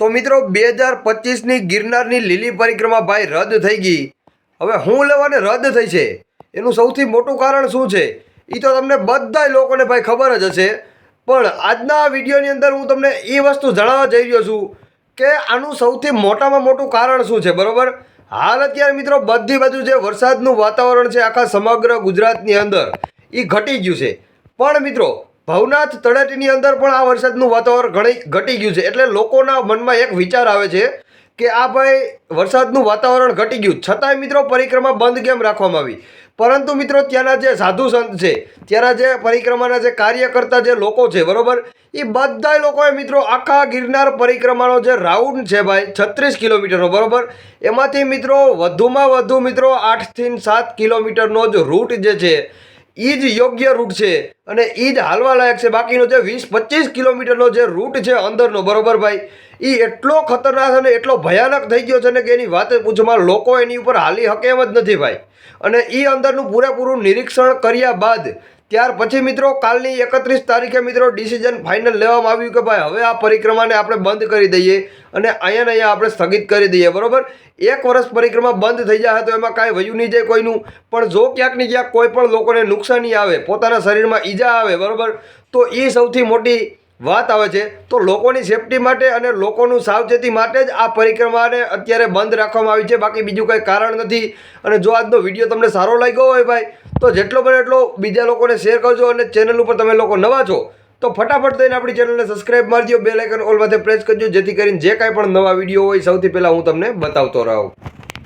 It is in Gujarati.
તો મિત્રો બે હજાર પચીસની ગિરનારની લીલી પરિક્રમા ભાઈ રદ થઈ ગઈ. હવે હું લેવાને રદ થઈ છે? એનું સૌથી મોટું કારણ શું છે? એ તો તમને બધાય લોકોને ભાઈ ખબર જ હશે. પણ આજના વિડીયોની અંદર હું તમને એ વસ્તુ જણાવવા જઈ રહ્યો છું કે આનું સૌથી મોટામાં મોટું કારણ શું છે, બરાબર? હાલ અત્યારે મિત્રો બધી બાજુ જે વરસાદનું વાતાવરણ છે, આખા સમગ્ર ગુજરાતની અંદર એ ઘટી ગયું છે. પણ મિત્રો ભવનાથ તળેટીની અંદર પણ આ વરસાદનું વાતાવરણ ઘણી ઘટી ગયું છે. એટલે લોકોના મનમાં એક વિચાર આવે છે કે આ ભાઈ વરસાદનું વાતાવરણ ઘટી ગયું. છતાંય મિત્રો પરિક્રમા બંધ કેમ રાખવામાં આવી? પરંતુ મિત્રો ત્યાંના જે સાધુ સંત છે, ત્યાંના જે પરિક્રમાના જે કાર્ય કરતા જે લોકો છે, બરાબર? એ બધાય લોકોએ મિત્રો આખા ગિરનાર પરિક્રમાનો જે રાઉન્ડ છે ભાઈ, છત્રીસ કિલોમીટરનો, બરાબર? એમાંથી મિત્રો વધુમાં વધુ મિત્રો આઠથી સાત કિલોમીટરનો જ રૂટ જે છે એ જ યોગ્ય રૂટ છે અને એ જ હાલવા લાયક છે. બાકીનો જે વીસ પચીસ કિલોમીટરનો જે રૂટ છે અંદરનો, બરોબર ભાઈ? એ એટલો ખતરનાક અને એટલો ભયાનક થઈ ગયો છે ને કે એની વાત પૂછમાં લોકો એની ઉપર હાલી હકે એમ જ નથી ભાઈ. અને એ અંદરનું પૂરેપૂરું નિરીક્ષણ કર્યા બાદ ત્યાર પછી મિત્રો, કાલની એકત્રીસ તારીખે મિત્રો ડિસિઝન ફાઇનલ લેવામાં આવ્યું કે ભાઈ હવે આ પરિક્રમાને આપણે બંધ કરી દઈએ અને અહીંયા અહીંયા આપણે સ્થગિત કરી દઈએ, બરાબર? એક વર્ષ પરિક્રમા બંધ થઈ જાય તો એમાં કાંઈ વયું નહીં જાય કોઈનું. પણ જો ક્યાંક ને ક્યાંક કોઈ પણ લોકોને નુકસાની આવે, પોતાના શરીરમાં ઈજા આવે, બરાબર? તો એ સૌથી મોટી વાત આવે છે, તો લોકોની સેફટી માટે અને લોકોનું સાવચેતી માટે જ આ પરિક્રમાને અત્યારે બંધ રાખવામાં આવી છે. બાકી બીજું કંઈ કારણ નથી. અને જો આજનો વીડિયો તમને સારો લાગ્યો હોય ભાઈ, તો જેટલો બને એટલો બીજા લોકોને શેર કરજો અને ચેનલ ઉપર તમે લોકો નવા છો, તો ફટાફટ થઈને આપણી ચેનલને સબસ્ક્રાઇબ મારી દો બે લાઇકન ઓલ માથે પ્રેસ કરજો, જેથી કરીને જે કાંઈ પણ નવા વીડિયો હોય, સૌથી પહેલાં હું તમને બતાવતો રહું.